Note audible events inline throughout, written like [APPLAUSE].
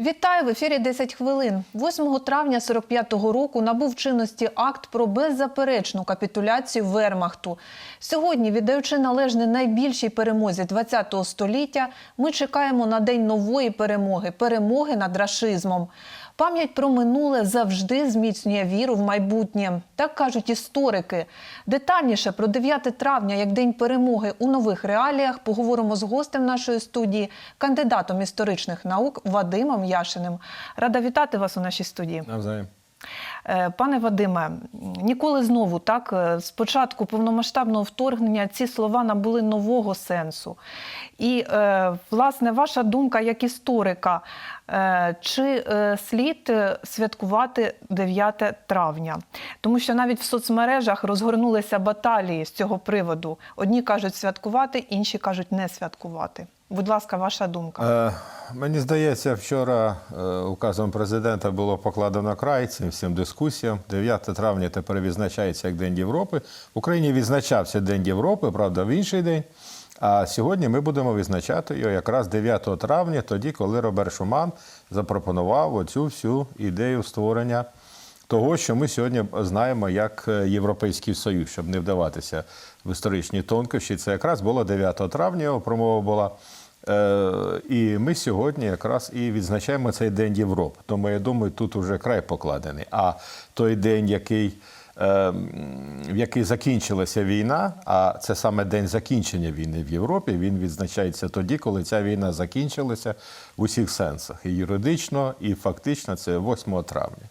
Вітаю в ефірі 10 хвилин. 8 травня 45-го року набув чинності акт про беззаперечну капітуляцію Вермахту. Сьогодні, віддаючи належне найбільшій перемозі ХХ століття, ми чекаємо на день нової перемоги перемоги над рашизмом. Пам'ять про минуле завжди зміцнює віру в майбутнє. Так кажуть історики. Детальніше про 9 травня, як день перемоги у нових реаліях, поговоримо з гостем нашої студії, кандидатом історичних наук Вадимом Яшиним. Рада вітати вас у нашій студії. Навзаєм. Е, Пане Вадиме, ніколи знову так е, з початку повномасштабного вторгнення ці слова набули нового сенсу. І е, власне ваша думка як історика, чи слід святкувати 9 травня? Тому що навіть в соцмережах розгорнулися баталії з цього приводу. Одні кажуть святкувати, інші кажуть не святкувати. Будь ласка, ваша думка. Е, мені здається, вчора е, указом президента було покладено край цим всім дискусіям. 9 травня тепер відзначається як День Європи. В Україні відзначався День Європи, правда, в інший день. А сьогодні ми будемо відзначати його якраз 9 травня, тоді, коли Роберт Шуман запропонував оцю всю ідею створення того, що ми сьогодні знаємо як е, Європейський Союз, щоб не вдаватися в історичні тонкощі. Це якраз було 9 травня, його промова була. Е, І ми сьогодні якраз і відзначаємо цей День Європи. Тому я думаю, тут вже край покладений. А той день, який, е, в який закінчилася війна, а це саме день закінчення війни в Європі, він відзначається тоді, коли ця війна закінчилася в усіх сенсах. І юридично, і фактично це 8 травня.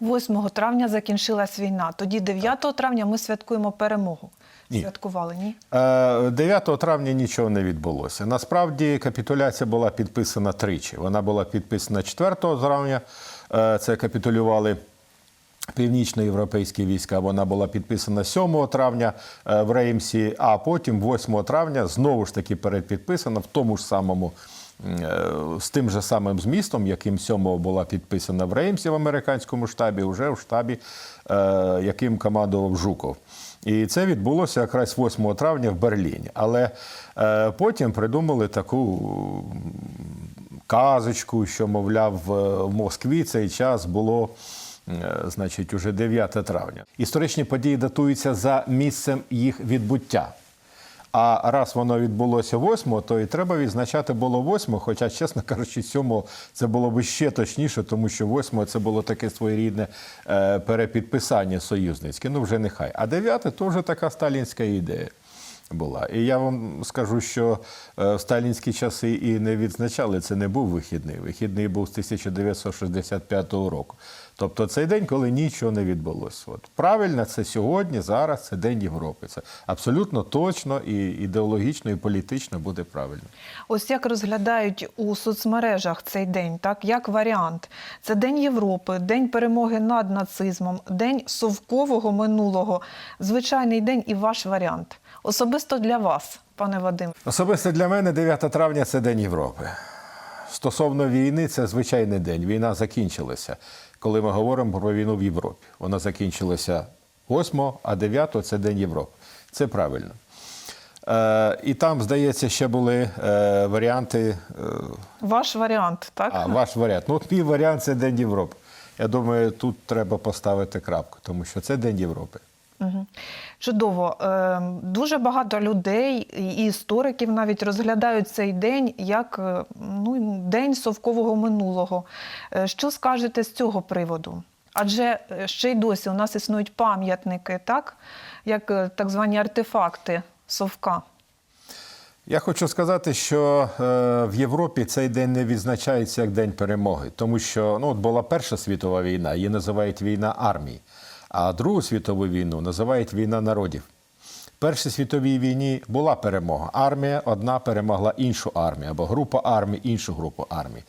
8 травня закінчилась війна. Тоді 9 травня ми святкуємо перемогу. Ні. Святкували, ні? Е, 9 травня нічого не відбулося. Насправді капітуляція була підписана тричі. Вона була підписана 4 травня. е, Це капітулювали північноєвропейські війська. Вона була підписана 7 травня е, в Реймсі, а потім 8 травня знову ж таки передпідписана в тому ж самому. Е, З тим же самим змістом, яким 7 була підписана в Реймсі в американському штабі, вже в штабі, е, яким командував Жуков. І це відбулося якраз 8 травня в Берліні. Але е, потім придумали таку казочку, що, мовляв, в Москві цей час було. Значить, уже 9 травня. Історичні події датуються за місцем їх відбуття. А раз воно відбулося 8, то і треба відзначати було 8, хоча, чесно кажучи, 7 це було б ще точніше, тому що 8 це було таке своєрідне е, перепідписання союзницьке. Ну вже нехай. А 9 то вже така сталінська ідея була. І я вам скажу, що е, в сталінські часи і не відзначали, це не був вихідний. Вихідний був з 1965 року. Тобто цей день, коли нічого не відбулося. От правильно, це сьогодні, зараз це День Європи. Це абсолютно точно і ідеологічно, і політично буде правильно. Ось як розглядають у соцмережах цей день, так як варіант. Це День Європи, День перемоги над нацизмом, День совкового минулого, звичайний день і ваш варіант. Особисто для вас, пане Вадим. Особисто для мене 9 травня це День Європи. Стосовно війни, це звичайний день. Війна закінчилася. Коли ми говоримо про війну в Європі, вона закінчилася 8, а 9 це День Європи. Це правильно. Е, і там, здається, ще були е, варіанти. Е, Ваш варіант, так? а, ваш варіант. Ну, от мій варіант це День Європи. Я думаю, тут треба поставити крапку, тому що це День Європи. Чудово. Е, Дуже багато людей і істориків навіть розглядають цей день як е, ну, день совкового минулого. Е, Що скажете з цього приводу? Адже е, ще й досі у нас існують пам'ятники, так? як так звані артефакти совка. Я хочу сказати, що в Європі цей день не відзначається як День перемоги, тому що ну, от була Перша світова війна, її називають війна армій, а Другу світову війну називають війна народів. В Першій світовій війні була перемога. Армія одна перемогла іншу армію, або група армій іншу групу армій.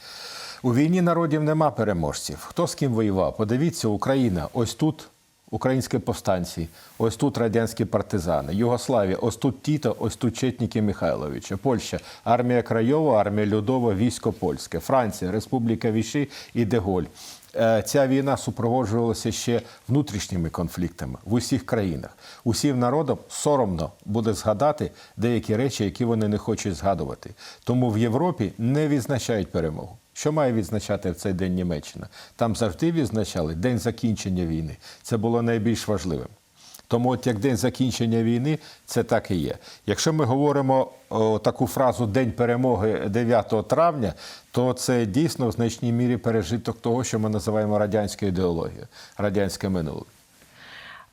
У війні народів нема переможців. Хто з ким воював? Подивіться, Україна, ось тут українські повстанці, ось тут радянські партизани, Югославія, ось тут Тіто, ось тут Четніки Михайловича, Польща, армія Крайова, армія Людова, військо польське, Франція, Республіка Віші і Деголь. Е, Ця війна супроводжувалася ще внутрішніми конфліктами в усіх країнах. Усім народам соромно буде згадати деякі речі, які вони не хочуть згадувати. Тому в Європі не відзначають перемогу. Що має відзначати в цей день Німеччина? Там завжди відзначали день закінчення війни. Це було найбільш важливим. Тому от як день закінчення війни, це так і є. Якщо ми говоримо о, таку фразу День перемоги 9 травня, то це дійсно в значній мірі пережиток того, що ми називаємо радянською ідеологією, радянське минуле.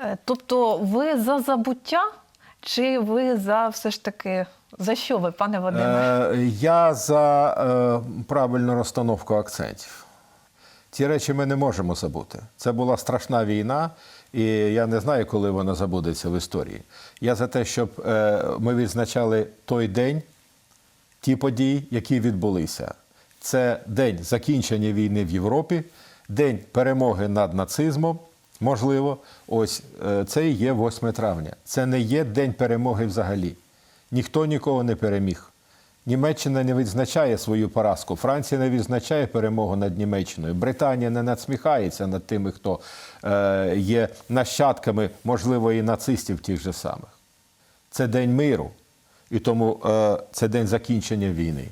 Е, Тобто ви за забуття, чи ви за все ж таки за що ви, пане Вадиме? Е, я за е, правильну розстановку акцентів. Ці речі ми не можемо забути. Це була страшна війна, і я не знаю, коли вона забудеться в історії. Я за те, щоб е, ми відзначали той день, ті події, які відбулися. Це день закінчення війни в Європі, день перемоги над нацизмом. Можливо, ось е, це і є 8 травня. Це не є день перемоги взагалі. Ніхто нікого не переміг. Німеччина не відзначає свою поразку, Франція не відзначає перемогу над Німеччиною, Британія не надсміхається над тими, хто е, є нащадками, можливо, і нацистів тих же самих. Це день миру, і тому е, це день закінчення війни.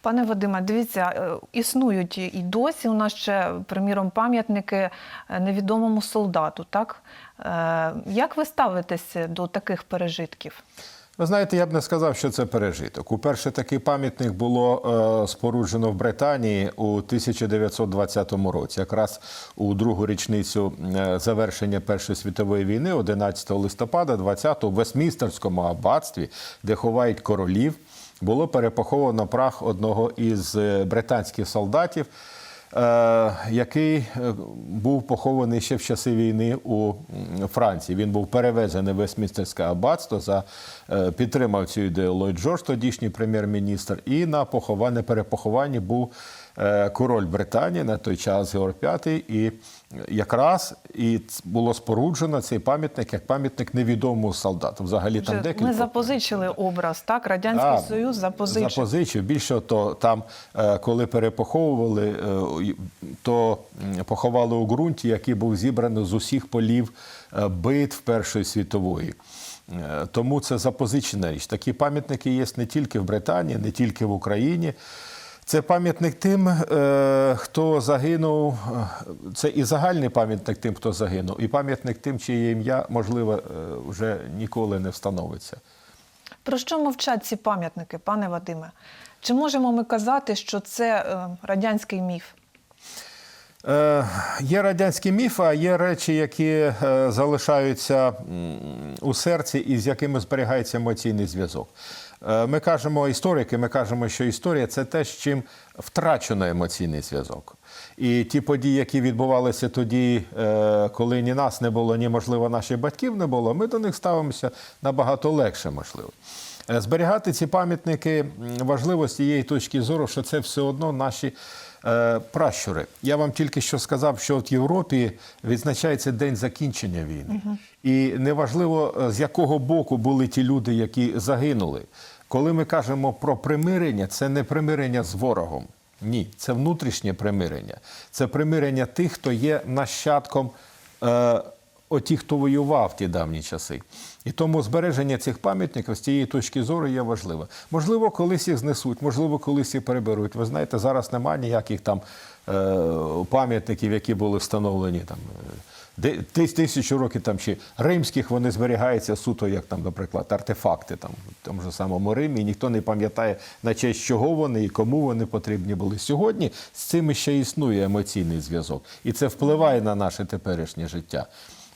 Пане Вадиме, дивіться, е, існують і досі у нас ще, приміром, пам'ятники е, невідомому солдату. Так? Е, Як ви ставитесь до таких пережитків? Ви знаєте, я б не сказав, що це пережиток. Уперше такий пам'ятник було е, споруджено в Британії у 1920 році, якраз у другу річницю е, завершення Першої світової війни, 11 листопада, 20-го, в Вестмінстерському аббатстві, де ховають королів, було перепоховано прах одного із е, британських солдатів. Е, Який е, був похований ще в часи війни у Франції. Він був перевезений в Вестмінстерське аббатство за е, підтримав цю ідею Ллойд Джордж, тодішній прем'єр-міністр. І на поховання, перепохованні був король Британії на той час Георг V. І якраз і було споруджено цей пам'ятник як пам'ятник невідомому солдату. Взагалі там декілька Ми запозичили образ, так? Радянський а, Союз запозичив. Запозичив. Більше то там, е, коли перепоховували, е, то поховали у ґрунті, який був зібраний з усіх полів е, битв Першої світової. Тому це запозичена річ. Такі пам'ятники є не тільки в Британії, не тільки в Україні. Це пам'ятник тим, е, хто загинув. е, Це і загальний пам'ятник тим, хто загинув, і пам'ятник тим, чиє ім'я, можливо, е, вже ніколи не встановиться. Про що мовчать ці пам'ятники, пане Вадиме? Чи можемо ми казати, що це радянський міф? Е, є радянські міфи, а є речі, які залишаються у серці і з якими зберігається емоційний зв'язок. Е, ми кажемо історики, ми кажемо, що історія це те, з чим втрачено емоційний зв'язок. І ті події, які відбувалися тоді, е, коли ні нас не було, ні, можливо, наших батьків не було, ми до них ставимося набагато легше, можливо. Е, Зберігати ці пам'ятники важливо з тієї точки зору, що це все одно наші е, пращури. Я вам тільки що сказав, що от в Європі відзначається день закінчення війни. І неважливо, е, з якого боку були ті люди, які загинули. Коли ми кажемо про примирення, це не примирення з ворогом. Ні, це внутрішнє примирення. Це примирення тих, хто є нащадком е, оті, хто воював в ті давні часи. І тому збереження цих пам'ятників з цієї точки зору є важливе. Можливо, колись їх знесуть, можливо, колись їх переберуть. Ви знаєте, зараз немає ніяких там е, пам'ятників, які були встановлені там. е, Тисячу років там чи римських вони зберігаються суто, як там, наприклад, артефакти там в тому ж самому Римі. І ніхто не пам'ятає на честь чого вони і кому вони потрібні були. Сьогодні з цим ще існує емоційний зв'язок, і це впливає на наше теперішнє життя.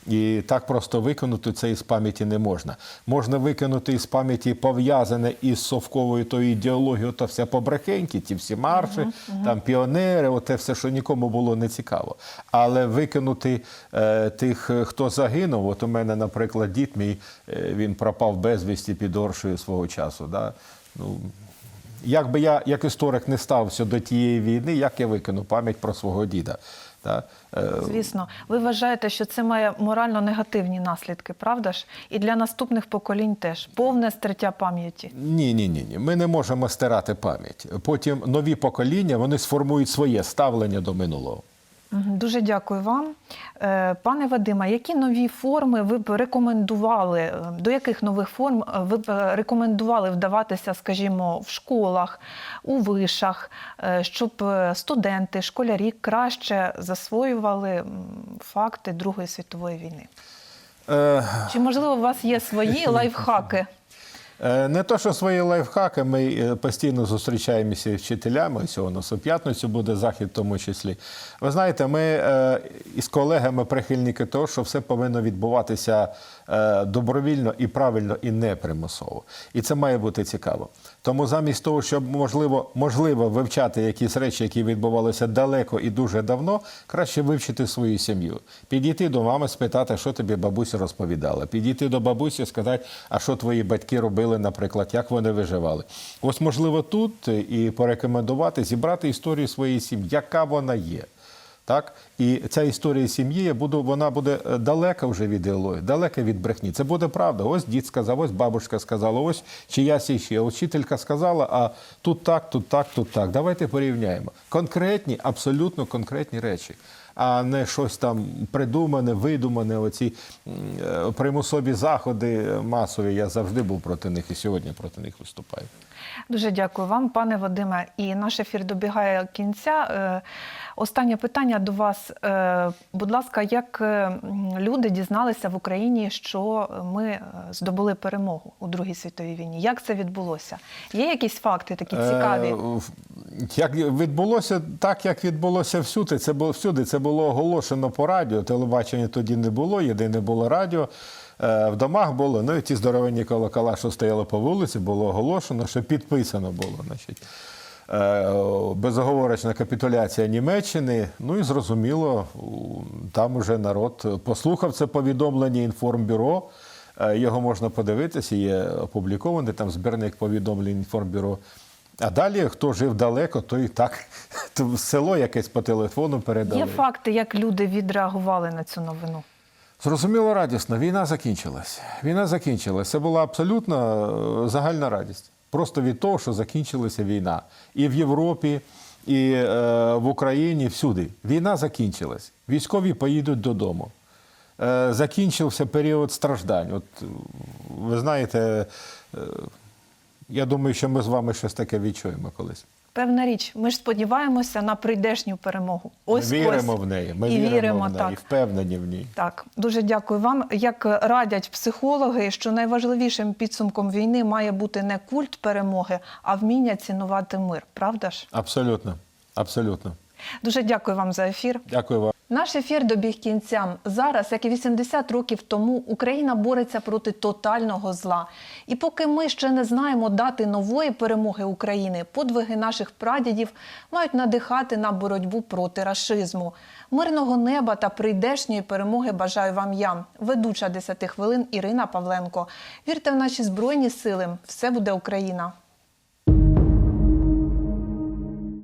І так просто викинути це із пам'яті не можна. Можна викинути із пам'яті пов'язане із совковою тою ідеологією, то все побрехеньки, ті всі марші, там піонери, оте все, що нікому було не цікаво. Але викинути е, тих, е, хто загинув, от у мене, наприклад, дід мій, е, він пропав безвісті під Оршею свого часу. Да? Ну, як би я, як історик, не стався до тієї війни, як я викину пам'ять про свого діда. Да? Е, Звісно, ви вважаєте, що це має морально негативні наслідки, правда ж? І для наступних поколінь теж повне стертя пам'яті. Ні, ні, ні, ні. Ми не можемо стирати пам'ять. Потім нові покоління вони сформують своє ставлення до минулого. Дуже дякую вам. Е, Пане Вадиме, які нові форми ви б рекомендували, е, до яких нових форм е, ви б рекомендували вдаватися, скажімо, в школах, у вишах, щоб студенти, школярі краще засвоювали факти Другої світової війни? Чи можливо у вас є свої [LAUGHS] лайфхаки? Е, Не то, що свої лайфхаки, ми е, постійно зустрічаємося із вчителями. Ось у п'ятницю буде захід, в тому числі. Ви знаєте, ми е, із колегами прихильники того, що все повинно відбуватися добровільно і правильно, і не примусово. І це має бути цікаво. Тому замість того, щоб можливо, можливо вивчати якісь речі, які відбувалися далеко і дуже давно, краще вивчити свою сім'ю. Підійти до мами, спитати, що тобі бабуся розповідала. Підійти до бабусі, сказати, а що твої батьки робили, наприклад, як вони виживали. Ось можливо тут і порекомендувати зібрати історію своєї сім'ї, яка вона є. Так? І ця історія сім'ї буду, вона буде е, далека вже від ідеології, далека від брехні. Це буде правда. Ось дід сказав, ось бабушка сказала, ось чиясь іще, ось вчителька сказала, а тут так, тут так, тут так. Давайте порівняємо. Конкретні, абсолютно конкретні речі, а не щось там придумане, видумане, оці е, примусові заходи масові. Я завжди був проти них і сьогодні проти них виступаю. Дуже дякую вам, пане Вадиме. І наш ефір добігає кінця. Е, Останнє питання до вас. Е, Будь ласка, як люди дізналися в Україні, що ми здобули перемогу у Другій світовій війні? Як це відбулося? Є якісь факти такі цікаві? Як відбулося так, як відбулося всюди. Це було всюди. Це було оголошено по радіо. Телебачення тоді не було, єдине було радіо. Е, В домах було, ну і ті здоровенні колокола, що стояли по вулиці, було оголошено, що підписано було. Значить. Е, Безоговорочна капітуляція Німеччини. Ну і зрозуміло, там уже народ послухав це повідомлення інформбюро. Е, Його можна подивитися, є опублікований там збірник повідомлень інформбюро. А далі, хто жив далеко, той і так село якесь по телефону передали. Є факти, як люди відреагували на цю новину? Зрозуміло радісно, війна закінчилась. Війна закінчилась. Це була абсолютно е, загальна радість. Просто від того, що закінчилася війна. І в Європі, і е, в Україні, всюди. Війна закінчилась. Військові поїдуть додому. Е, закінчився період страждань. От ви знаєте, е, я думаю, що ми з вами щось таке відчуємо колись. Певна річ, ми ж сподіваємося на прийдешню перемогу. Ось ми віримо ось. в неї. Ми і віримо, віримо в неї, так. і впевнені в ній. Так, дуже дякую вам. Як радять психологи, що найважливішим підсумком війни має бути не культ перемоги, а вміння цінувати мир. Правда ж? Абсолютно. Абсолютно. Дуже дякую вам за ефір. Дякую вам. Наш ефір добіг кінця. Зараз, як і 80 років тому, Україна бореться проти тотального зла. І поки ми ще не знаємо дати нової перемоги України, подвиги наших прадідів мають надихати на боротьбу проти рашизму. Мирного неба та прийдешньої перемоги бажаю вам я, ведуча 10 хвилин Ірина Павленко. Вірте в наші збройні сили, все буде Україна.